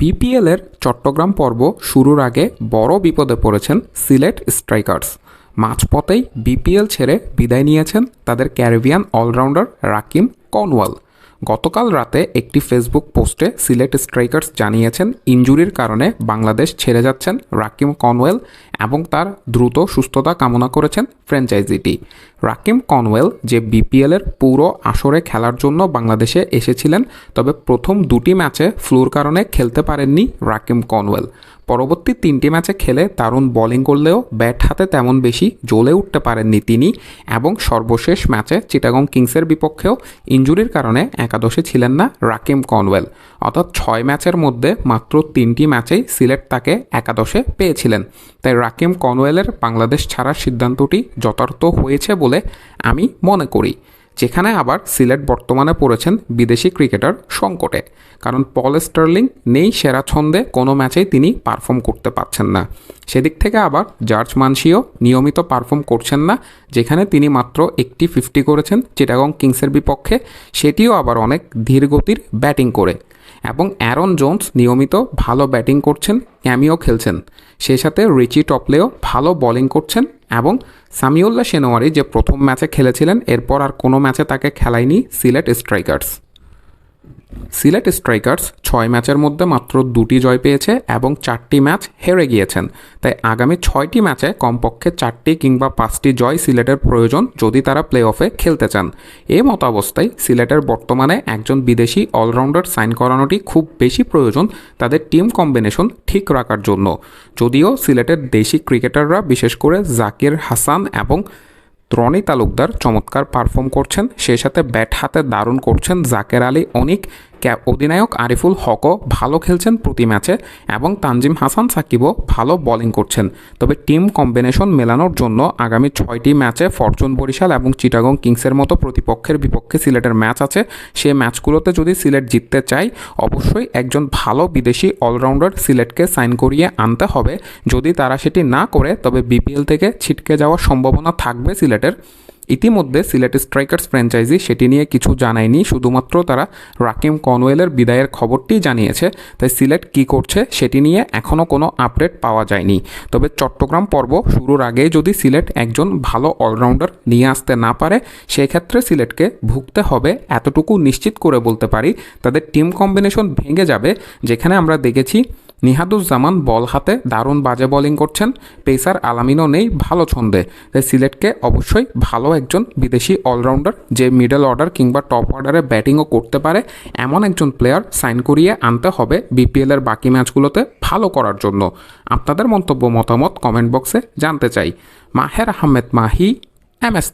বিপিএলের চট্টগ্রাম পর্ব শুরুর আগে বড় বিপদে পড়েছেন সিলেট স্ট্রাইকার্স। মাঝপথেই বিপিএল ছেড়ে বিদায় নিয়েছেন তাদের ক্যারিবিয়ান অলরাউন্ডার রাকিম কনওয়াল গতকাল রাতে একটি ফেসবুক পোস্টে সিলেট স্ট্রাইকার্স জানিয়েছেন ইঞ্জুরির কারণে বাংলাদেশ ছেড়ে যাচ্ছেন রাকিম কনওয়েল এবং তার দ্রুত সুস্থতা কামনা করেছেন ফ্র্যাঞ্চাইজিটি। রাকিম কনওয়েল যে বিপিএলের পুরো আসরে খেলার জন্য বাংলাদেশে এসেছিলেন, তবে প্রথম দুটি ম্যাচে ফ্লুর কারণে খেলতে পারেননি রাকিম কনওয়েল পরবর্তী তিনটি ম্যাচে খেলে দারুণ বোলিং করলেও ব্যাট হাতে তেমন বেশি জ্বলে উঠতে পারেননি তিনি এবং সর্বশেষ ম্যাচে চিটাগং কিংসের বিপক্ষেও ইঞ্জুরির কারণে একাদশে ছিলেন না রাকিম কনওয়েল অর্থাৎ ছয় ম্যাচের মধ্যে মাত্র তিনটি ম্যাচেই সিলেট তাকে একাদশে পেয়েছিলেন। তাই রাকিম কনওয়েলের বাংলাদেশ ছাড়ার সিদ্ধান্তটি যথার্থ হয়েছে বলে আমি মনে করি। যেখানে আবার সিলেট বর্তমানে পড়েছেন বিদেশি ক্রিকেটার সংকটে। কারণ পল স্টার্লিং নেই সেরা ছন্দে কোনো ম্যাচেই তিনি পারফর্ম করতে পারছেন না। সেদিক থেকে আবার জার্জ মানসিও নিয়মিত পারফর্ম করছেন না, যেখানে তিনি মাত্র একটি ফিফটি করেছেন চিটাগং কিংসের বিপক্ষে। সেটিও আবার অনেক ধীর গতির ব্যাটিং করে। এবং অ্যারন জোন্স নিয়মিত ভালো ব্যাটিং করছেন, ক্যামিও খেলছেন। সেই সাথে রিচি টপলেও ভালো বোলিং করছেন এবং সামিউল্লাহ সেনোয়ারি যে প্রথম ম্যাচে খেলেছিলেন, এরপর আর কোনো ম্যাচে তাকে খেলায়নি সিলেট স্ট্রাইকার্স। সিলেট স্ট্রাইকার্স ছয় ম্যাচের মধ্যে মাত্র দুটি জয় পেয়েছে এবং চারটি ম্যাচ হেরে গিয়েছেন। তাই আগামী ছয়টি ম্যাচে কমপক্ষে চারটি কিংবা পাঁচটি জয় সিলেটের প্রয়োজন যদি তারা প্লে অফে খেলতে চান। এ মতো অবস্থায় সিলেটের বর্তমানে একজন বিদেশি অলরাউন্ডার সাইন করানোটি খুব বেশি প্রয়োজন তাদের টিম কম্বিনেশন ঠিক রাখার জন্য। যদিও সিলেটের দেশি ক্রিকেটাররা বিশেষ করে জাকির হাসান এবং ত্রণী তালুকদার চমৎকার পারফর্ম করছেন। সেই সাথে ব্যাট হাতে দারুণ করছেন জাকের আলী, অনিক অধিনায়ক আরিফুল হকও ভালো খেলছেন প্রতি ম্যাচে এবং তানজিম হাসান সাকিবও ভালো বোলিং করছেন। তবে টিম কম্বিনেশন মেলানোর জন্য আগামী ছয়টি ম্যাচে ফরচুন বরিশাল এবং চিটাগং কিংসের মতো প্রতিপক্ষের বিপক্ষে সিলেটের ম্যাচ আছে। সেই ম্যাচগুলোতে যদি সিলেট জিততে চায়, অবশ্যই একজন ভালো বিদেশি অলরাউন্ডার সিলেটকে সাইন করিয়ে আনতে হবে। যদি তারা সেটি না করে, তবে বিপিএল থেকে ছিটকে যাওয়ার সম্ভাবনা থাকবে সিলেটের। ইতিমধ্যে সিলেট স্ট্রাইকার্স ফ্র্যাঞ্চাইজি সেটি নিয়ে কিছু জানায়নি, শুধুমাত্র তারা রাকিম কনওয়েলের বিদায়ের খবরটি জানিয়েছে। তাই সিলেট কি করছে সেটি নিয়ে এখনও কোনো আপডেট পাওয়া যায়নি। তবে চট্টগ্রাম পর্ব শুরুর আগে যদি সিলেট একজন ভালো অলরাউন্ডার নিয়ে আসতে না পারে, সেক্ষেত্রে সিলেটকে ভুগতে হবে এতটুকু নিশ্চিত করে বলতে পারি। তাদের টিম কম্বিনেশন ভেঙে যাবে, যেখানে আমরা দেখেছি নিহাদুজ্জামান বল হাতে দারুণ বাজে বোলিং করছেন। পেসার আলামিনও নেই ভালো ছন্দে। তাই সিলেটকে অবশ্যই ভালো একজন বিদেশি অলরাউন্ডার যে মিডল অর্ডার কিংবা টপ অর্ডারে ব্যাটিংও করতে পারে, এমন একজন প্লেয়ার সাইন করিয়ে আনতে হবে বিপিএলের বাকি ম্যাচগুলোতে ভালো করার জন্য। আপনাদের মন্তব্য, মতামত কমেন্ট বক্সে জানতে চাই। Maher Ahmed Mahi, M S